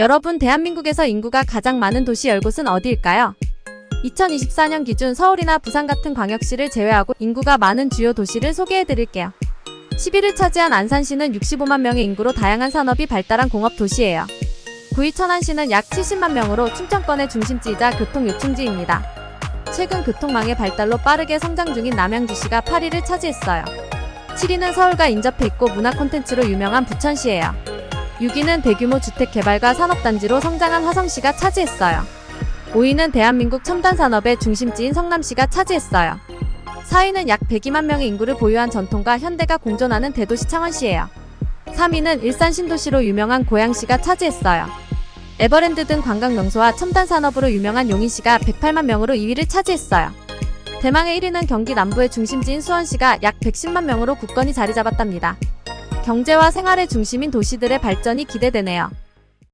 여러분, 대한민국에서 인구가 가장 많은 도시 10곳은 어디일까요? 2024년 기준 서울이나 부산 같은 광역시를 제외하고 인구가 많은 주요 도시를 소개해 드릴게요. 10위를 차지한 안산시는 65만 명의 인구로 다양한 산업이 발달한 공업 도시예요. 9위 천안시는 약 70만 명으로 충청권의 중심지이자 교통 요충지입니다. 최근 교통망의 발달로 빠르게 성장 중인 남양주시가 8위를 차지했어요. 7위는 서울과 인접해 있고 문화 콘텐츠로 유명한 부천시예요. 6위는 대규모 주택 개발과 산업단지로 성장한 화성시가 차지했어요. 5위는 대한민국 첨단 산업의 중심지인 성남시가 차지했어요. 4위는 약 102만 명의 인구를 보유한 전통과 현대가 공존하는 대도시 창원시예요. 3위는 일산 신도시로 유명한 고양시가 차지했어요. 에버랜드 등 관광 명소와 첨단 산업으로 유명한 용인시가 108만 명으로 2위를 차지했어요. 대망의 1위는 경기 남부의 중심지인 수원시가 약 110만 명으로 굳건히 자리 잡았답니다. 경제와 생활의 중심인 도시들의 발전이 기대되네요.